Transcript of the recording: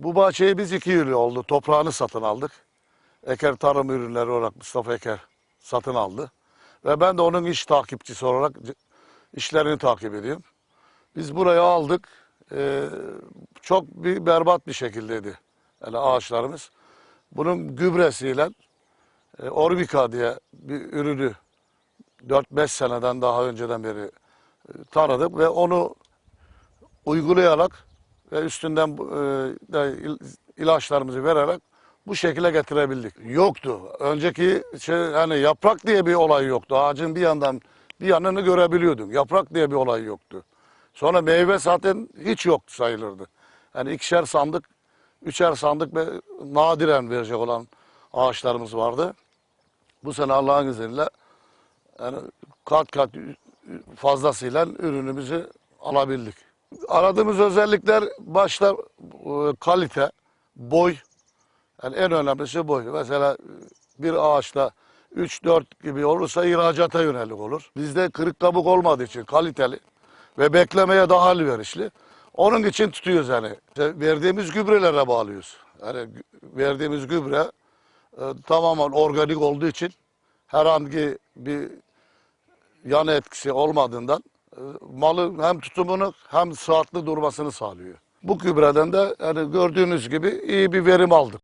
Bu bahçeyi biz iki yıl oldu. Toprağını satın aldık. Eker Tarım Ürünleri olarak Mustafa Eker satın aldı. Ve ben de onun iş takipçisi olarak işlerini takip ediyorum. Biz burayı aldık. Ee, çok bir berbat bir şekildeydi. Yani ağaçlarımız. Bunun gübresiyle e, Orbika diye bir ürünü 4-5 seneden daha önceden beri e, tanıdık ve onu uygulayarak ve üstünden e, il- ilaçlarımızı vererek bu şekilde getirebildik. Yoktu. Önceki şey hani yaprak diye bir olay yoktu. Ağacın bir yandan bir yanını görebiliyordun. Yaprak diye bir olay yoktu. Sonra meyve zaten hiç yoktu sayılırdı. Yani ikişer sandık, üçer sandık ve nadiren verecek olan ağaçlarımız vardı. Bu sene Allah'ın izniyle yani kat kat fazlasıyla ürünümüzü alabildik. Aradığımız özellikler başta e, kalite, boy. Yani en önemlisi boy. Mesela bir ağaçta 3-4 gibi olursa ihracata yönelik olur. Bizde kırık kabuk olmadığı için kaliteli ve beklemeye daha elverişli. Onun için tutuyoruz yani. İşte verdiğimiz gübrelere bağlıyoruz. Yani verdiğimiz gübre e, tamamen organik olduğu için herhangi bir yan etkisi olmadığından e, malı hem tutumunu hem sıhhatli durmasını sağlıyor. Bu gübreden de yani gördüğünüz gibi iyi bir verim aldık.